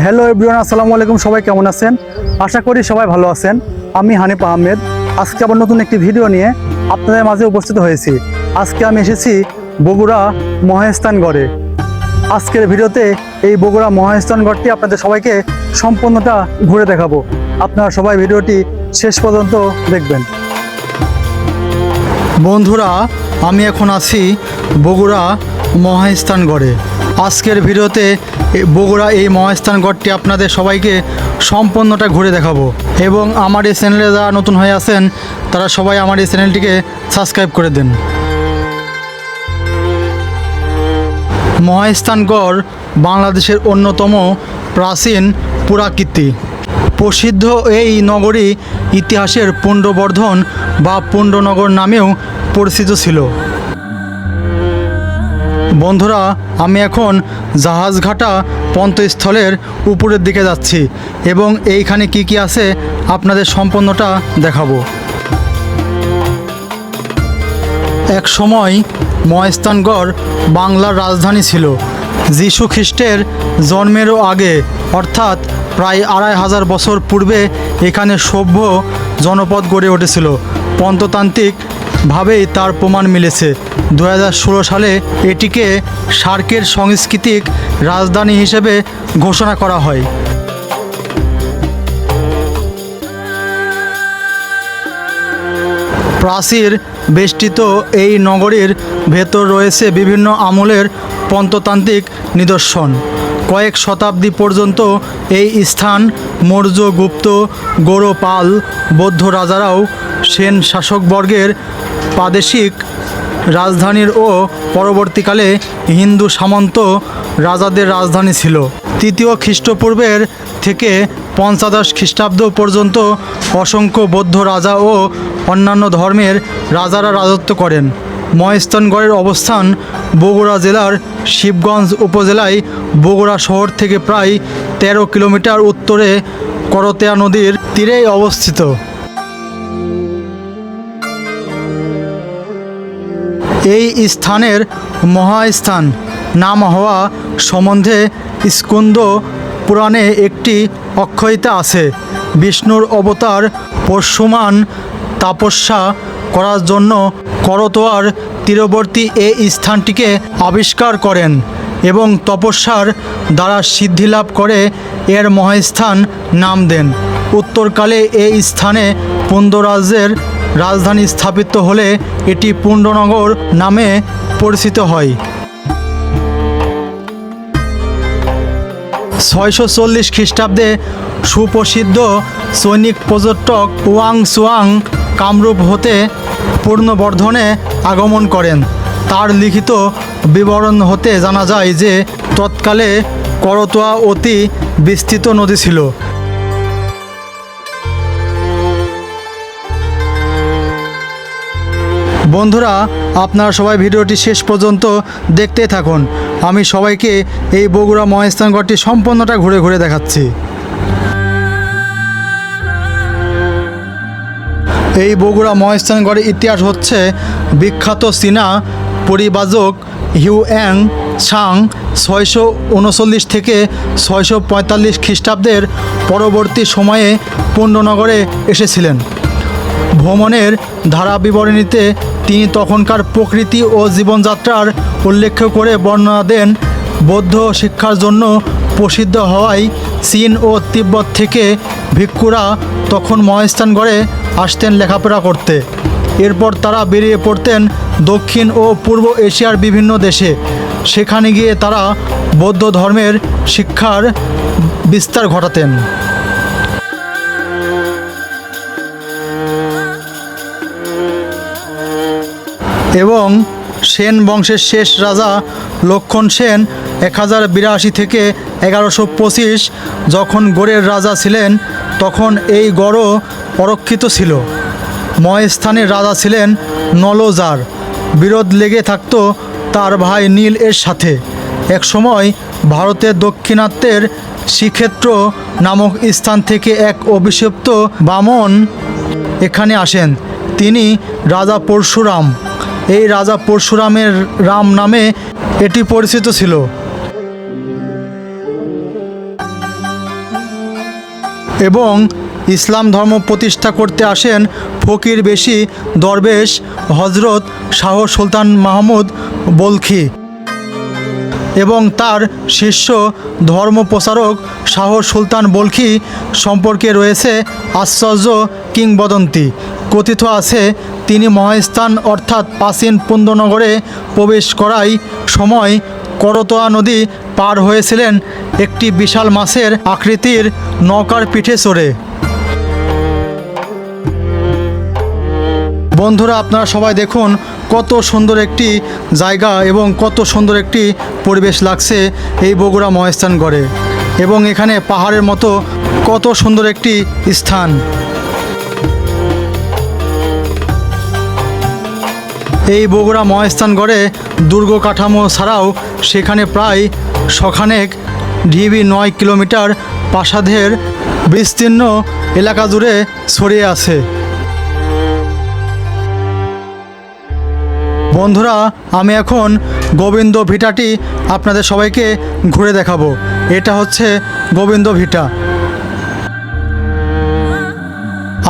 Hello everyone আসসালামু আলাইকুম, সবাই কেমন আছেন? আশা করি সবাই ভালো আছেন। আমি হানিফ আহমেদ। আজকে আবার নতুন একটি ভিডিও নিয়ে আপনাদের মাঝে উপস্থিত হয়েছি। আজকে আমি এসেছি বগুড়া মহেস্থানগড়ে। আজকের ভিডিওতে এই বগুড়া মহেস্থানগড়টি আপনাদের সবাইকে সম্পূর্ণটা ঘুরে দেখাবো। আপনারা সবাই ভিডিওটি শেষ পর্যন্ত দেখবেন। বন্ধুরা, আমি এখন আছি বগুড়া মহাস্থানগড়ে আজকের ভিডিওতে বগুড়া এই মহাস্থানগড়টি আপনাদের সবাইকে সম্পূর্ণটা ঘুরে দেখাবো। এবং আমার এই চ্যানেলে যারা নতুন হয়ে আছেন, তারা সবাই আমার এই চ্যানেলটিকে সাবস্ক্রাইব করে দেন। মহাস্থানগড় বাংলাদেশের অন্যতম প্রাচীন পুরাকীর্তি। প্রসিদ্ধ এই নগরী ইতিহাসের পুণ্ডবর্ধন বা পুণ্ডনগর নামেও পরিচিত ছিল। বন্ধুরা, আমি এখন জাহাজঘাটা পন্তস্থলের উপরের দিকে যাচ্ছি এবং এইখানে কি কি আছে আপনাদের সম্পূর্ণটা দেখাবো। এক সময় মহেস্তানগড় বাংলার রাজধানী ছিল। যীশু খ্রিস্টের জন্মেরও আগে অর্থাৎ প্রায় আড়াই হাজার বছর পূর্বে এখানে সভ্য জনপদ গড়ে উঠেছিল। পন্ততান্ত্রিকভাবেই তার প্রমাণ মিলেছে। দু হাজার ষোলো সালে এটিকে সার্কের সাংস্কৃতিক রাজধানী হিসেবে ঘোষণা করা হয়। প্রাচীর বেষ্টিত এই নগরীর ভেতর রয়েছে বিভিন্ন আমলের পন্ততান্ত্রিক নিদর্শন। কয়েক শতাব্দী পর্যন্ত এই স্থান মৌর্য গুপ্ত গৌড়পাল বৌদ্ধ রাজারাও সেন শাসকবর্গের প্রাদেশিক রাজধানীর ও পরবর্তীকালে হিন্দু সামন্ত রাজাদের রাজধানী ছিল। তৃতীয় খ্রিস্টপূর্বের থেকে পঞ্চাদশ খ্রিস্টাব্দ পর্যন্ত অসংখ্য বৌদ্ধ রাজা ও অন্যান্য ধর্মের রাজারা রাজত্ব করেন। মহেস্তানগড়ের অবস্থান বগুড়া জেলার শিবগঞ্জ উপজেলায় বগুড়া শহর থেকে প্রায় তেরো কিলোমিটার উত্তরে করতেয়া নদীর তীরেই অবস্থিত। এই স্থানের মহাস্থান নাম হওয়া সম্বন্ধে স্কন্দ পুরাণে একটি অক্ষয়তা আছে। বিষ্ণুর অবতার পরশুমান তাপস্যা করার জন্য করতোয়ার তীরবর্তী এই স্থানটিকে আবিষ্কার করেন এবং তপস্যার দ্বারা সিদ্ধি লাভ করে এর মহাস্থান নাম দেন। উত্তরকালে এই স্থানে পুণ্ডরাজ্যের রাজধানী স্থাপিত হলে এটি পুণ্ডনগর নামে পরিচিত হয়। ছয়শো চল্লিশ খ্রিস্টাব্দে সুপ্রসিদ্ধ সৈনিক পর্যটক ওয়াং সুয়াং কামরূপ হতে পূর্ণবর্ধনে আগমন করেন। তার লিখিত বিবরণ হতে জানা যায় যে তৎকালে করতোয়া অতি বিস্তৃত নদী ছিল। বন্ধুরা, আপনারা সবাই ভিডিওটি শেষ পর্যন্ত দেখতে থাকুন। আমি সবাইকে এই বগুড়া মহেস্থানগড়টি সম্পূর্ণটা ঘুরে ঘুরে দেখাচ্ছি। এই বগুড়া মহেস্থানগড়ের ইতিহাস হচ্ছে বিখ্যাত চীনা পরিবাজক হিউ অ্যাং সাং ছয়শো উনচল্লিশ থেকে ছয়শো পঁয়তাল্লিশ খ্রিস্টাব্দের পরবর্তী সময়ে পুণ্ডনগরে এসেছিলেন। ভ্রমণের ধারা বিবরণীতে তিনি তখনকার প্রকৃতি ও জীবনযাত্রার উল্লেখ করে বর্ণনা দেন, বৌদ্ধ শিক্ষার জন্য প্রসিদ্ধ হওয়ায় চীন ও তিব্বত থেকে ভিক্ষুরা তখন মহাস্থান গড়ে আসতেন লেখাপড়া করতে। এরপর তারা বেরিয়ে পড়তেন দক্ষিণ ও পূর্ব এশিয়ার বিভিন্ন দেশে। সেখানে গিয়ে তারা বৌদ্ধ ধর্মের শিক্ষার বিস্তার ঘটাতেন। এবং সেন বংশের শেষ রাজা লক্ষণ সেন এক হাজার বিরাশি থেকে এগারোশো পঁচিশ যখন গড়ের রাজা ছিলেন, তখন এই গড়ও অরক্ষিত ছিল। ময়স্থানের রাজা ছিলেন নলজার। বিরোধ লেগে থাকতো তার ভাই নীল এর সাথে। একসময় ভারতের দক্ষিণাত্যের শ্রীক্ষেত্র নামক স্থান থেকে এক অভিষিপ্ত বামন এখানে আসেন। তিনি রাজা পরশুরাম। এই রাজা পরশুরামের রাম নামে এটি পরিচিত ছিল। এবং ইসলাম ধর্ম প্রতিষ্ঠা করতে আসেন ফকির বেশি দরবেশ হজরত শাহ সুলতান মাহমুদ বলখি। এবং তার শিষ্য ধর্ম প্রচারক শাহ সুলতান বলখি সম্পর্কে রয়েছে আশ্চর্য কিংবদন্তি। কথিত আছে, তিনি মহাস্থান অর্থাৎ প্রাচীন পুন্দনগরে প্রবেশ করাই সময় করতোয়া নদী পার হয়েছিলেন একটি বিশাল মাছের আকৃতির নৌকার পিঠে চড়ে। বন্ধুরা, আপনারা সবাই দেখুন কত সুন্দর একটি জায়গা এবং কত সুন্দর একটি পরিবেশ লাগছে এই বগুড়া মহেস্থানগড়ে এবং এখানে পাহাড়ের মতো কত সুন্দর একটি স্থান। এই বগুড়া মহেস্থানগড়ে দুর্গ কাঠামো ছাড়াও সেখানে প্রায় শখানেক ঢিবি নয় কিলোমিটার প্রাসাদের বিস্তীর্ণ এলাকা জুড়ে ছড়িয়ে আছে। বন্ধুরা, আমি এখন গোবিন্দ ভিটাটি আপনাদের সবাইকে ঘুরে দেখাবো। এটা হচ্ছে গোবিন্দ ভিটা।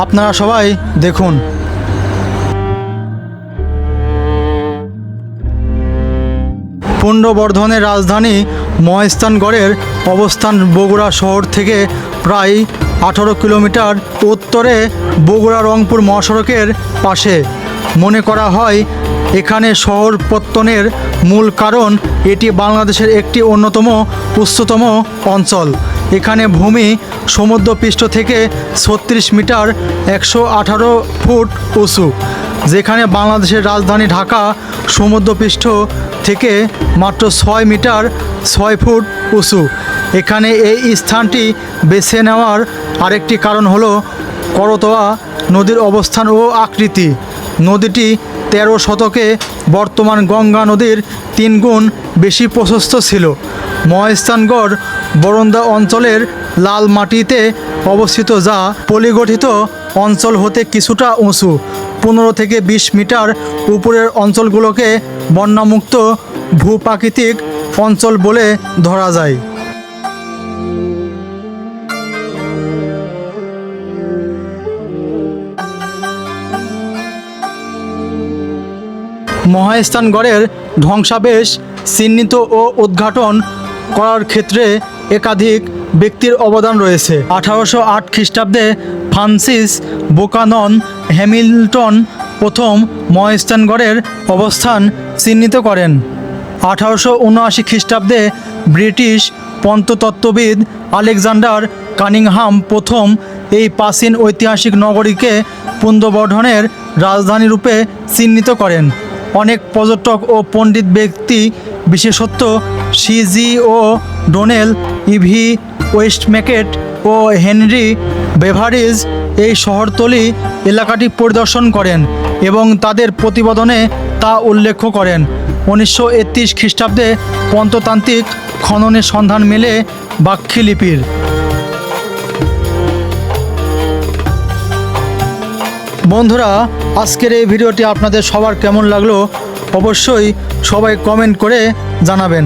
আপনারা সবাই দেখুন। পুণ্ডবর্ধনের রাজধানী মহেস্থানগড়ের অবস্থান বগুড়া শহর থেকে প্রায় আঠারো কিলোমিটার উত্তরে বগুড়া রংপুর মহাসড়কের পাশে। মনে করা হয় এখানে শহর পত্তনের মূল কারণ, এটি বাংলাদেশের একটি অন্যতম উচ্চতম অঞ্চল। এখানে ভূমি সমুদ্রপৃষ্ঠ থেকে ছত্রিশ মিটার একশো আঠারো ফুট উঁচু, যেখানে বাংলাদেশের রাজধানী ঢাকা সমুদ্রপৃষ্ঠ থেকে মাত্র ছয় মিটার ছয় ফুট উঁচু। এখানে এই স্থানটি বেছে নেওয়ার আরেকটি কারণ হলো করতোয়া নদীর অবস্থান ও আকৃতি। নদীটি তেরো শতকে বর্তমান গঙ্গা নদীর তিন গুণ বেশি প্রশস্ত ছিল। মহেস্থানগড় বরন্দা অঞ্চলের লাল মাটিতে অবস্থিত যা পলিগঠিত অঞ্চল হতে কিছুটা উঁচু। পনেরো থেকে বিশ মিটার উপরের অঞ্চলগুলোকে বন্যামুক্ত ভূপ্রাকৃতিক অঞ্চল বলে ধরা যায়। মহাস্থানগড়ের ধ্বংসাবেশ, চিহ্নিত ও উদ্ঘাটন করার ক্ষেত্রে একাধিক ব্যক্তির অবদান রয়েছে। আঠারোশো আট খ্রিস্টাব্দে ফ্রান্সিস বোকানন হ্যামিল্টন প্রথম মহাস্থানগড়ের অবস্থান চিহ্নিত করেন। আঠারোশো উনআশি খ্রিস্টাব্দে ব্রিটিশ পন্ততত্ত্ববিদ আলেকজান্ডার কানিংহাম প্রথম এই প্রাচীন ঐতিহাসিক নগরীকে পুন্দবর্ধনের রাজধানী রূপে চিহ্নিত করেন। অনেক পর্যটক ও পণ্ডিত ব্যক্তি, বিশেষত CG O'Donnell EV Westmacott ও হেনরি বেভারিজ এই শহরতলি এলাকাটি পরিদর্শন করেন এবং তাদের প্রতিবেদনে তা উল্লেখ করেন। উনিশশো একত্রিশ খ্রিস্টাব্দে পন্ততান্ত্রিক খননের সন্ধান মেলে বাক্ষী বন্ধুরা, আজকের এই ভিডিওটি আপনাদের সবার কেমন লাগল অবশ্যই সবাই কমেন্ট করে জানাবেন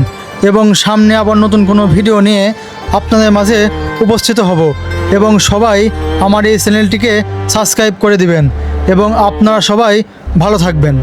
এবং সামনে আবার নতুন কোনো ভিডিও নিয়ে আপনাদের মাঝে উপস্থিত হব এবং সবাই আমার এই চ্যানেলটিকে সাবস্ক্রাইব করে দিবেন এবং আপনারা সবাই ভালো থাকবেন।